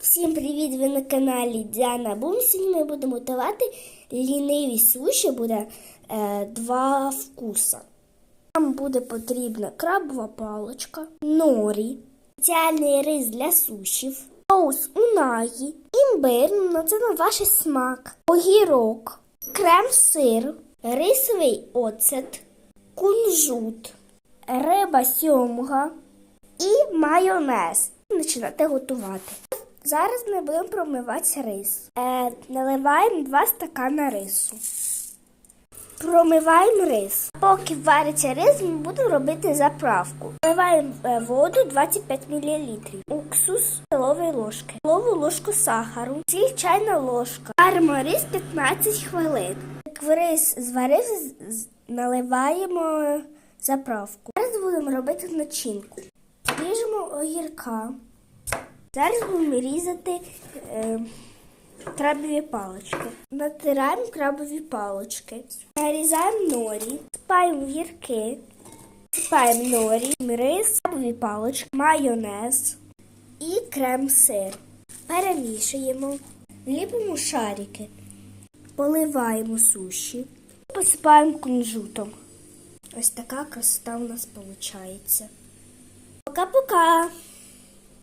Всім привіт! Ви на каналі Діана Бум. Сьогодні ми будемо готувати ліниві суші, буде е, два вкуса. Нам буде потрібна крабова паличка, норі, спеціальний рис для сушів, соус унагі, імбир, ну це на ваш смак, огірок, крем-сир, рисовий оцет, кунжут, риба сьомга і майонез. Починати готувати. Зараз ми будемо промивати рис. Е, наливаємо 2 стакана рису. Промиваємо рис. Поки вариться рис, ми будемо робити заправку. Наливаємо е, воду 25 мл, уксус столової ложки, столову ложку сахару, сіль чайна ложка. Варимо рис 15 хвилин. Як рис зварився, наливаємо заправку. Зараз будемо робити начинку. Ріжемо огірка. Зараз будемо різати е, крабові палички. Натираємо крабові палички. Нарізаємо норі, сипаємо гірки, сипаємо норі, рис, крабові палички, майонез і крем-сир. Перемішуємо, ліпимо шарики, поливаємо суші, посипаємо кунжутом. Ось така красота у нас виходить. Пока-пока!